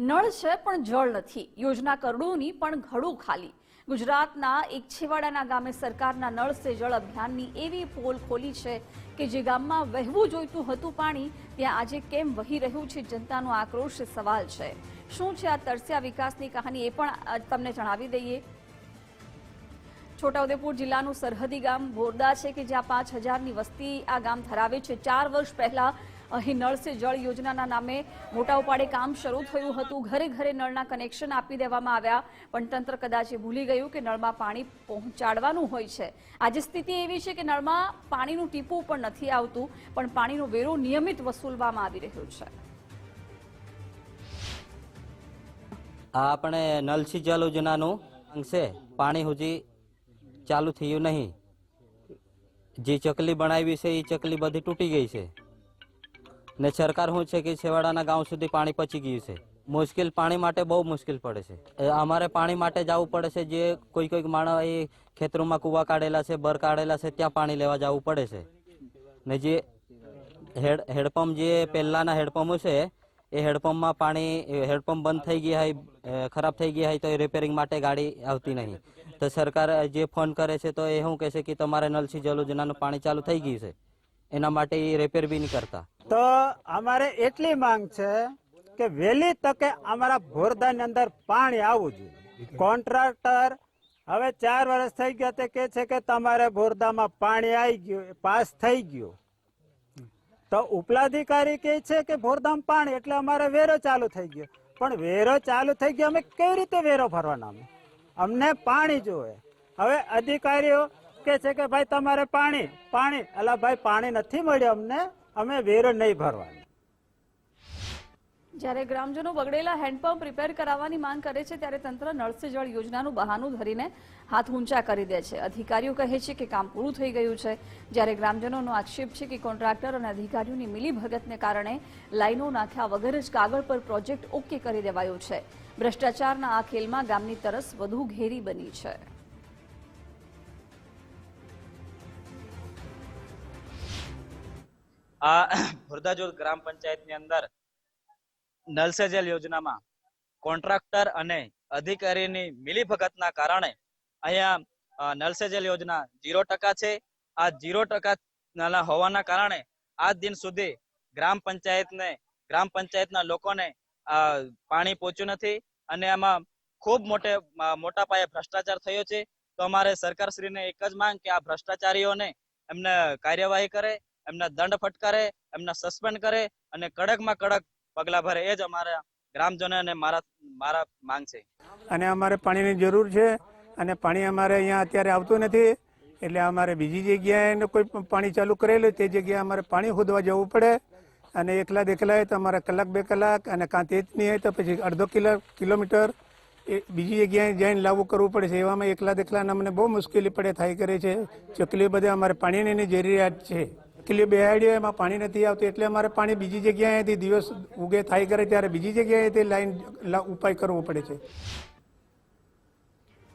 નળ છે, પણ જળ નથી. યોજના કરોડોની, પણ ઘડું ખાલી. ગુજરાતના એક છેવાડાના ગામે સરકારના નળ સે જળ અભિયાનની એવી પોલ ખોલી છે કે જે ગામમાં વહેવું જોઈતું હતું પાણી, ત્યાં આજે કેમ વહી રહ્યું છે જનતાનો આક્રોશ સવાલ છે. શું છે આ તરસ્યા વિકાસની કહાની એ પણ તમને જણાવી દઈએ. છોટાઉદેપુર જિલ્લાનું સરહદી ગામ બોરદા છે કે જ્યાં પાંચ હજારની વસ્તી આ ગામ ધરાવે છે. ચાર વર્ષ પહેલા અહીં નળ સે જળ યોજનાના નામે મોટા ઉપાડે કામ શરૂ થયું હતું. ઘરે ઘરે નળના કનેક્શન આપી દેવામાં આવ્યા. પણ તંત્ર કદાચ એ ભૂલી ગયું કે નળમાં પાણી પહોંચાડવાનું હોય છે. આજે સ્થિતિ એવી છે કે નળમાં પાણીનું ટીપું પણ નથી આવતું, પણ પાણીનો વેરો નિયમિત વસૂલવામાં આવી રહ્યો છે. આ આપણે નલસી જલ યોજનાનું અંશે પાણી હજી ચાલુ થયું નહીં. જે ચકલી બનાવી છે, એ ચકલી બધી તૂટી ગઈ છે. ને સરકાર શું છે કે છેવાડાના ગામ સુધી પાણી પચી ગયું છે. મુશ્કેલ પાણી માટે બહુ મુશ્કેલ પડે છે. અમારે પાણી માટે જવું પડે છે જે કોઈ કોઈક માણસ એ ખેતરોમાં કૂવા કાઢેલા છે, બર કાઢેલા છે, ત્યાં પાણી લેવા જવું પડે છે. ને જે હેડ, હેડપંપ જે પહેલાંના હેડપંપો છે, એ હેડપંપમાં પાણી હેડપંપ બંધ થઈ ગયા હોય ખરાબ થઈ ગયા હોય તો એ રિપેરિંગ માટે ગાડી આવતી નહીં. તો સરકાર જે ફોન કરે છે તો એ શું કહે છે કે તમારે નલસી જલ યોજનાનું પાણી ચાલુ થઈ ગયું છે. એના માટે એ રિપેર બી નહીં કરતા. તો અમારે એટલી માંગ છે કે વહેલી તકે અમારા ભોરદાની અંદર પાણી આવવું જોઈએ. કોન્ટ્રાક્ટર હવે ચાર વર્ષ થઈ ગયા તે કે છે કે તમારે ભોરદામાં પાણી આવી ગયું, પાસ થઈ ગયું. તો ઉપલાધિકારી કહે છે કે ભોરદામ પાણી, એટલે અમારે વેરો ચાલુ થઈ ગયો. પણ વેરો ચાલુ થઈ ગયો, અમે કેવી રીતે વેરો ભરવાના અમે? અમને પાણી જોવે હવે અધિકારીઓ કે છે કે ભાઈ, તમારે પાણી પાણી. અલા ભાઈ, પાણી નથી મળ્યું અમને. અમે વેરો નહીં ભરવાની. જ્યારે ગ્રામજનો બગડેલા હેન્ડપંપ રિપેર કરાવવાની માંગ કરે છે, ત્યારે તંત્ર નળ જળ યોજનાનું બહાનું ધરીને હાથ ઊંચા કરી દે છે. અધિકારીઓ કહે છે કે કામ પૂરું થઈ ગયું છે. જ્યારે ગ્રામજનોનો આક્ષેપ છે કે કોન્ટ્રાક્ટર અને અધિકારીઓની મિલીભગતને કારણે લાઈનો નાખ્યા વગર જ કાગળ પર પ્રોજેક્ટ ઓકે કરી દેવાયો છે. ભ્રષ્ટાચારના આ ખેલમાં ગામની તરસ વધુ ઘેરી બની છે. આ ભુરદાજોદ ગ્રામ પંચાયતની અંદર નલ સે જલ યોજનામાં કોન્ટ્રાક્ટર અને અધિકારીની મિલીભગતના કારણે અહીંયા નલ સે જલ યોજના જીરો ટકા છે. આ જીરો ટકા હોવાના કારણે આજ દિન સુધી ગ્રામ પંચાયતને, ગ્રામ પંચાયતના લોકોને પાણી પહોંચ્યું નથી અને આમાં ખૂબ મોટે મોટા પાયે ભ્રષ્ટાચાર થયો છે. તો અમારે સરકારશ્રીને એક જ માંગ કે આ ભ્રષ્ટાચારીઓને એમને કાર્યવાહી કરે. એમને દંડ ફટકારે, એમને સસ્પેન્ડ કરે અને કડકમાં કડક પગલા ભરે. એ જ અમારા ગ્રામજનો અને મારા મારા માંગ છે. અને અમારે પાણીની જરૂર છે અને પાણી અમારે અહીંયા અત્યારે આવતું નથી. એટલે અમારે બીજી જગ્યાએ કોઈ પણ ચાલુ કરેલું તે જગ્યાએ અમારે પાણી ખોદવા જવું પડે. અને એકલા દેખલા તો અમારે કલાક બે કલાક અને કાં તે જ નહીં હોય તો પછી અડધો કિલો, કિલોમીટર એ બીજી જગ્યાએ જઈને લાવવું કરવું પડે છે. એવામાં એકલા દેખલાને અમને બહુ મુશ્કેલી પડે, થાય કરે છે. ચકલીઓ બધે અમારે પાણીની જરૂરિયાત છે. ચકલીઓ બેહાડ્યો એમાં પાણી નથી આવતું એટલે અમારે પાણી બીજી જગ્યાએથી દિવસ ઉગે થાય કરે ત્યારે બીજી જગ્યાએથી લાઈન ઉપાય કરવો પડે છે.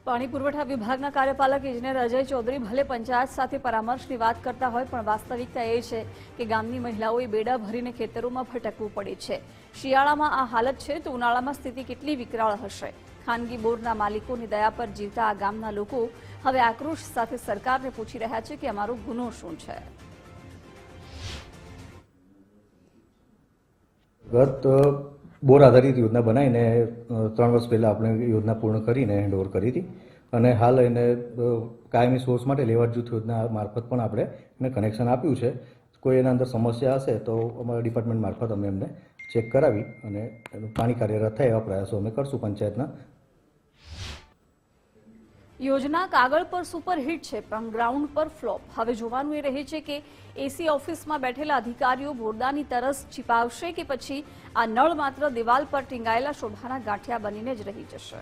પાણી પુરવઠા વિભાગના કાર્યપાલક ઇજનેર અજય ચૌધરી ભલે પંચાયત સાથે પરામર્શની વાત કરતા હોય, પણ વાસ્તવિકતા એ છે કે ગામની મહિલાઓએ બેડા ભરીને ખેતરોમાં ભટકવું પડે છે. શિયાળામાં આ હાલત છે તો ઉનાળામાં સ્થિતિ કેટલી વિકરાળ હશે? ખાનગી બોરના માલિકોની દયા પર જીવતા આ ગામના લોકો હવે આક્રોશ સાથે સરકારને પૂછી રહ્યા છે કે અમારો ગુનો શું છે? ગત બોર આધારિત યોજના બનાવીને ત્રણ વર્ષ પહેલાં આપણે યોજના પૂર્ણ કરીને હેન્ડઓવર કરી હતી. અને હાલ એને કાયમી સોર્સ માટે લેવા જૂથ યોજના મારફત પણ આપણે એને કનેક્શન આપ્યું છે. કોઈ એના અંદર સમસ્યા હશે તો અમારા ડિપાર્ટમેન્ટ મારફત અમે એમને ચેક કરાવી અને એનું પાણી કાર્યરત થાય એવા પ્રયાસો અમે કરશું પંચાયતના યોજના કાગળ પર સુપરહિટ છે, પણ ગ્રાઉન્ડ પર ફ્લોપ. હવે જોવાનું એ રહે છે કે એસી ઓફિસમાં બેઠેલા અધિકારીઓ બોરદાની તરસ છીપાવશે કે પછી આ નળ માત્ર દિવાલ પર ટીંગાયેલા શોભાના ગાંઠિયા બનીને જ રહી જશે?